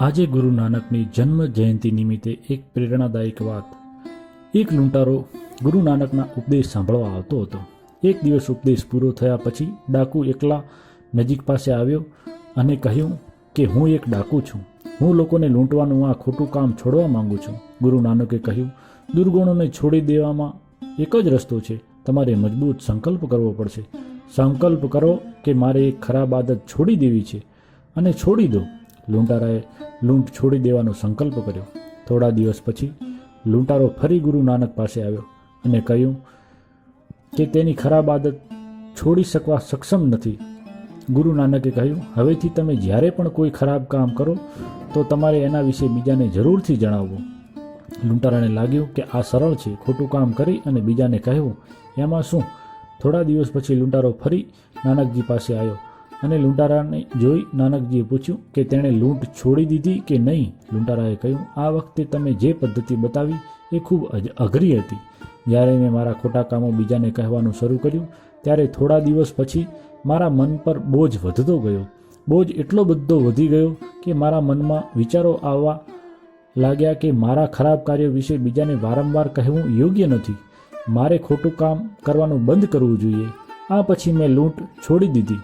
આજે ગુરુ નાનકની જન્મ જયંતિ નિમિત્તે એક પ્રેરણાદાયક વાત. એક લૂંટારો ગુરુ નાનકના ઉપદેશ સાંભળવા આવતો હતો. એક દિવસ ઉપદેશ પૂરો થયા પછી ડાકુ એકલા નજીક પાસે આવ્યો અને કહ્યું કે હું એક ડાકુ છું. હું લોકોને લૂંટવાનું આ ખોટું કામ છોડવા માંગુ છું. ગુરુ નાનકે કહ્યું, દુર્ગુણોને છોડી દેવામાં એક જ રસ્તો છે. તમારે મજબૂત સંકલ્પ કરવો પડશે. સંકલ્પ કરો કે મારે એક ખરાબ આદત છોડી દેવી છે અને છોડી દો. લૂંટારાએ લૂંટ છોડી દેવાનો સંકલ્પ કર્યો. થોડા દિવસ પછી લૂંટારો ફરી ગુરુ નાનક પાસે આવ્યો અને કહ્યું કે તેની ખરાબ આદત છોડી શકવા સક્ષમ નથી. ગુરુ નાનકે કહ્યું, હવેથી તમે જ્યારે પણ કોઈ ખરાબ કામ કરો, તો તમારે એના વિશે બીજાને જરૂરથી જણાવવું. લૂંટારાને લાગ્યું કે આ સરળ છે, ખોટું કામ કરી અને બીજાને કહેવું એમાં શું? થોડા દિવસ પછી લૂંટારો ફરી નાનકજી પાસે આવ્યો અને લૂંટારાને જોઈ નાનકજીએ પૂછ્યું કે તેણે લૂંટ છોડી દીધી કે નહીં? લૂંટારાએ કહ્યું, આ વખતે તમે જે પદ્ધતિ બતાવી એ ખૂબ અઘરી હતી. જ્યારે મેં મારા ખોટા કામો બીજાને કહેવાનું શરૂ કર્યું, ત્યારે થોડા દિવસ પછી મારા મન પર બોજ વધતો ગયો. બોજ એટલો બધો વધી ગયો કે મારા મનમાં વિચારો આવવા લાગ્યા કે મારા ખરાબ કાર્યો વિશે બીજાને વારંવાર કહેવું યોગ્ય નથી. મારે ખોટું કામ કરવાનું બંધ કરવું જોઈએ. આ પછી મેં લૂંટ છોડી દીધી.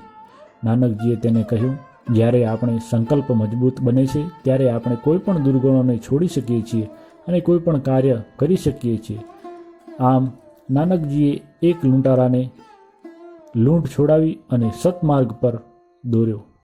નાનકજીએ તેને કહ્યું, જ્યારે આપણે સંકલ્પ મજબૂત બને છે, ત્યારે આપણે કોઈ પણ દુર્ગુણોને છોડી શકીએ છીએ અને કોઈ પણ કાર્ય કરી શકીએ છીએ. આમ નાનકજીએ એક લૂંટારાને લૂંટ છોડાવી અને સત્માર્ગ પર દોર્યો.